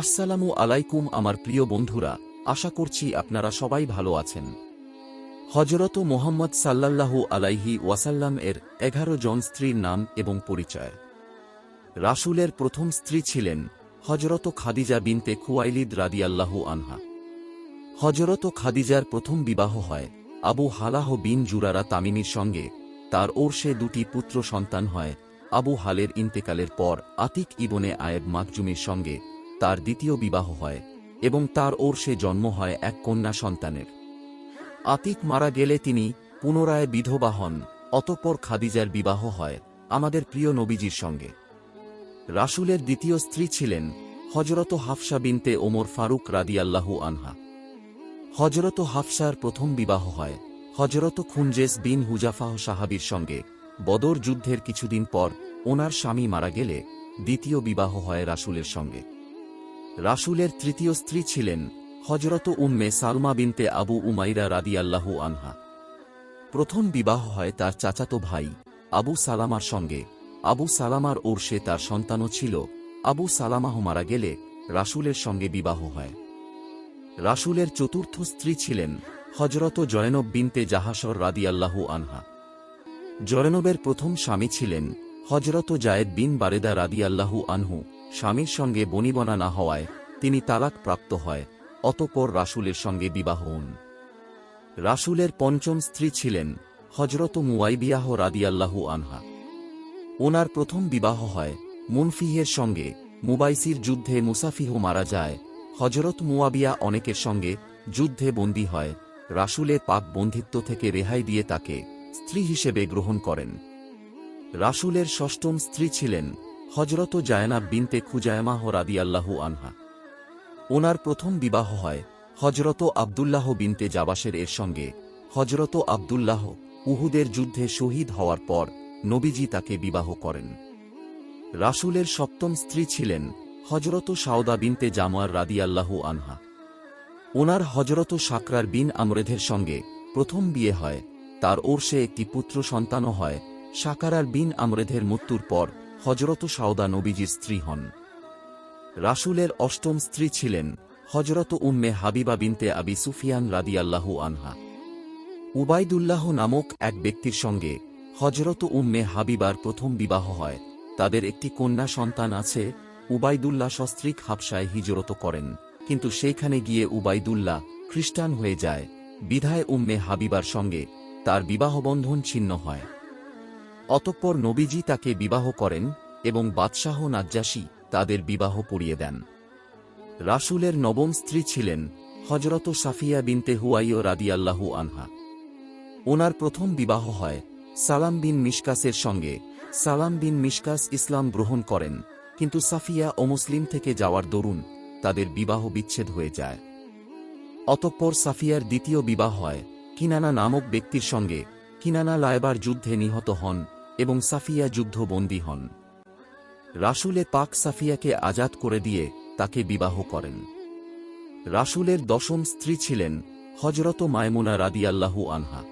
আসসালামু আলাইকুম আমার প্রিয় বন্ধুরা, আশা করছি আপনারা সবাই ভালো আছেন। হজরত মোহাম্মদ সাল্লাল্লাহু আলাইহি ওয়াসাল্লাম এর এগারো জন স্ত্রীর নাম এবং পরিচয়। রাসূলের প্রথম স্ত্রী ছিলেন হজরত খাদিজা বিনতে খুয়াইলিদ রাদিয়াল্লাহু আনহা। হজরত খাদিজার প্রথম বিবাহ হয় আবু হালাহ বিন জুরারা তামিমির সঙ্গে। তার ওরসে দুটি পুত্র সন্তান হয় আবু হালের ইন্তেকালের পর আতিক ইবনে আয়েব মাকজুমির সঙ্গে তার দ্বিতীয় বিবাহ হয় এবং তার ওরসে জন্ম হয় এক কন্যা সন্তানের। আতিক মারা গেলে তিনি পুনরায় বিধবা হন, অতঃপর খাদিজার বিবাহ হয় আমাদের প্রিয় নবীজির সঙ্গে। রাসূলের দ্বিতীয় স্ত্রী ছিলেন হজরত হাফসা বিনতে ওমর ফারুক রাদিয়াল্লাহু আনহা। হজরত হাফসার প্রথম বিবাহ হয় হজরত খুনজেস বিন হুজাফাহ সাহাবির সঙ্গে। বদর যুদ্ধের কিছুদিন পর ওনার স্বামী মারা গেলে দ্বিতীয় বিবাহ হয় রাসূলের সঙ্গে। রাসূলের তৃতীয় স্ত্রী ছিলেন হজরত উম্মে সালমা বিনতে আবু উমাইরা রাদিয়াল্লাহু আনহা। প্রথম বিবাহ হয় তার চাচাতো ভাই, আবু সালামার সঙ্গে। আবু সালামার ওরসে তার সন্তানও ছিল। আবু সালামাহ মারা গেলে রাসূলের সঙ্গে বিবাহ হয়। রাসূলের চতুর্থ স্ত্রী ছিলেন হজরত জয়নব বিনতে জাহাসর রাদিয়াল্লাহু আনহা। জয়নবের প্রথম স্বামী ছিলেন হজরত জায়েদ বিন বারেদা রাদিয়াল্লাহু আনহু। স্বামীর সঙ্গে বনিবনা না হওয়ায় তিনি তালাক প্রাপ্ত হয়, অতপর রাসূলের সঙ্গে বিবাহ হন। রাসূলের পঞ্চম স্ত্রী ছিলেন হজরত মুয়াইবিয়াহ রাদিয়াল্লাহু আনহা। ওনার প্রথম বিবাহ হয় মুনফিহের সঙ্গে, মুবাইসির যুদ্ধে মুসাফিহ মারা যায় হজরত মুয়াবিয়া অনেকের সঙ্গে যুদ্ধে বন্দী হয়, রাসূলের পাক বন্ধিত্ব থেকে রেহাই দিয়ে তাকে স্ত্রী হিসেবে গ্রহণ করেন। রাসূলের ষষ্ঠম স্ত্রী ছিলেন হজরত জায়নাব বিনতে খুজায়মাহ রাদিয়াল্লাহু আনহা। ওনার প্রথম বিবাহ হয় হজরত আবদুল্লাহ বিনতে জাবাসের এর সঙ্গে। হজরত আবদুল্লাহ উহুদের যুদ্ধে শহীদ হওয়ার পর নবীজি তাকে বিবাহ করেন। রাসূলের সপ্তম স্ত্রী ছিলেন হজরত সাউদা বিনতে জামার রাদিয়াল্লাহু আনহা। ওনার হজরত সাকরার বিন আমরেধের সঙ্গে প্রথম বিয়ে হয়। তার ওরসে একটি পুত্র সন্তানও হয়। সাকারার বিন আমরেধের মৃত্যুর পর হজরত সাউদা নবীজির স্ত্রী হন। রাসুলের অষ্টম স্ত্রী ছিলেন হজরত উম্মে হাবিবা বিনতে আবি সুফিয়ান রাদিয়াল্লাহু আনহা। উবাইদুল্লাহ নামক এক ব্যক্তির সঙ্গে হজরত উম্মে হাবিবার প্রথম বিবাহ হয়। তাদের একটি কন্যা সন্তান আছে উবাইদুল্লাহ সস্ত্রীক হাবসায় হিজরত করেন। কিন্তু সেইখানে গিয়ে উবাইদুল্লাহ খ্রিস্টান হয়ে যায়। বিধায় উম্মে হাবিবার সঙ্গে তার বিবাহবন্ধন ছিন্ন হয়। অতঃপর নবীজি তাকে বিবাহ করেন এবং বাদশাহ নাজ্জাসী তাদের বিবাহ পড়িয়ে দেন। রাসুলের নবম স্ত্রী ছিলেন হজরত সাফিয়া বিনতে হুয়াইয় রাদিয়াল্লাহু আনহা। ওনার প্রথম বিবাহ হয় সালাম বিন মিশকাসের সঙ্গে। সালাম বিন মিশকাস ইসলাম গ্রহণ করেন, কিন্তু সাফিয়া অমুসলিম থেকে যাওয়ার দরুন তাদের বিবাহ বিচ্ছেদ হয়ে যায়। অতঃপর সাফিয়ার দ্বিতীয় বিবাহ হয় কিনানা নামক ব্যক্তির সঙ্গে। কিনানা লায়বার যুদ্ধে নিহত হন এবং সাফিয়া যুদ্ধবন্দী হন। রাসূলে পাক সাফিয়াকে আজাদ করে দিয়ে তাকে বিবাহ করেন। রাসূলের দশম স্ত্রী ছিলেন হজরত মায়মুনা রাদিয়াল্লাহু আনহা।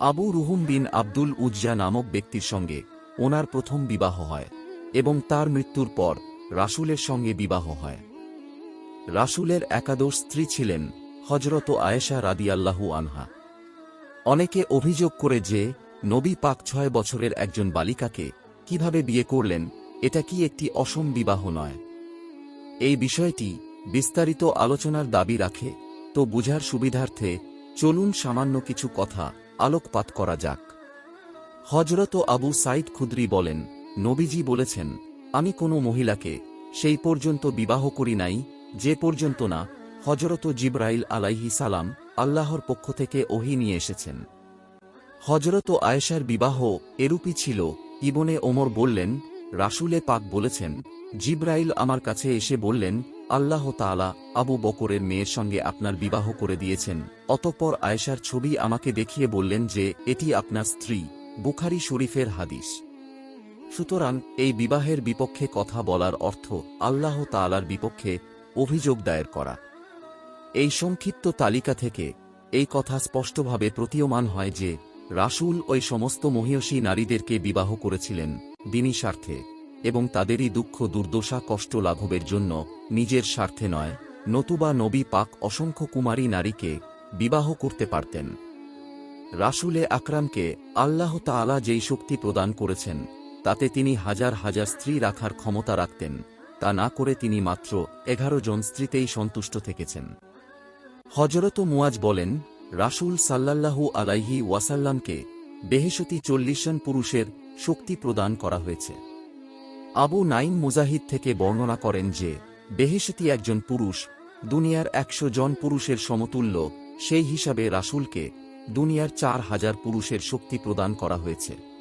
আবু রুহুম বিন আব্দুল উজ্জা নামক ব্যক্তির সঙ্গে ওনার প্রথম বিবাহ হয় এবং তার মৃত্যুর পর রাসূলের সঙ্গে বিবাহ হয়। রাসূলের একাদশ স্ত্রী ছিলেন হজরত আয়েশা রাদিয়াল্লাহু আনহা। অনেকে অভিযোগ করে যে নবী পাক ছয় বছরের একজন বালিকাকে কীভাবে বিয়ে করলেন, এটা কি একটি অসম বিবাহ নয়? এই বিষয়টি বিস্তারিত আলোচনার দাবি রাখে, তো বুঝার সুবিধার্থে চলুন সামান্য কিছু কথা আলোকপাত করা যাক। হজরত আবু সাইদ খুদ্রি বলেন, নবীজি বলেছেন, আমি কোনো মহিলাকে সেই পর্যন্ত বিবাহ করি নাই, যে পর্যন্ত না হজরত জিব্রাইল আলাইহি সালাম আল্লাহর পক্ষ থেকে ওহি নিয়ে এসেছেন। হজরত আয়েশার বিবাহ এরূপই ছিল। ইবনে ওমর বললেন রাসূলে পাক বলেছেন, জিব্রাইল আমার কাছে এসে বললেন, আল্লাহ তাআলা আবু বকরের মেয়ের সঙ্গে আপনার বিবাহ করে দিয়েছেন। অতঃপর আয়েশার ছবি আমাকে দেখিয়ে বললেন যে, এটি আপনার স্ত্রী, বুখারি শরীফের হাদিস। সুতরাং এই বিবাহের বিপক্ষে কথা বলার অর্থ আল্লাহ তাআলার বিপক্ষে অভিযোগ দায়ের করা। এই সংক্ষিপ্ত তালিকা থেকে এই কথা স্পষ্টভাবে প্রতীয়মান হয় যে রাসূল ওই সমস্ত মহিয়সী নারীদেরকে বিবাহ করেছিলেন দিনী স্বার্থে এবং তাদেরই দুঃখ, দুর্দশা, কষ্ট লাঘবের জন্য নিজের স্বার্থে নয়, নতুবা নবী পাক অসংখ্য কুমারী নারীকে বিবাহ করতে পারতেন। রাসুলে আকরামকে আল্লাহ তাআলা যেই শক্তি প্রদান করেছেন, তাতে তিনি হাজার হাজার স্ত্রী রাখার ক্ষমতা রাখতেন, তা না করে তিনি মাত্র এগারো জন স্ত্রীতেই সন্তুষ্ট থেকেছেন। হজরত মুয়াজ বলেন রাসূল সাল্লাল্লাহু আলাইহি ওয়াসাল্লামকে বেহেশতি চল্লিশন পুরুষের শক্তি প্রদান করা হয়েছে। আবু নাইম মুজাহিদ থেকে বর্ণনা করেন যে, বেহেশতি একজন পুরুষ, দুনিয়ার একশো জন পুরুষের সমতুল্য, সেই হিসাবে রাসুলকে দুনিয়ার চার হাজার পুরুষের শক্তি প্রদান করা হয়েছে।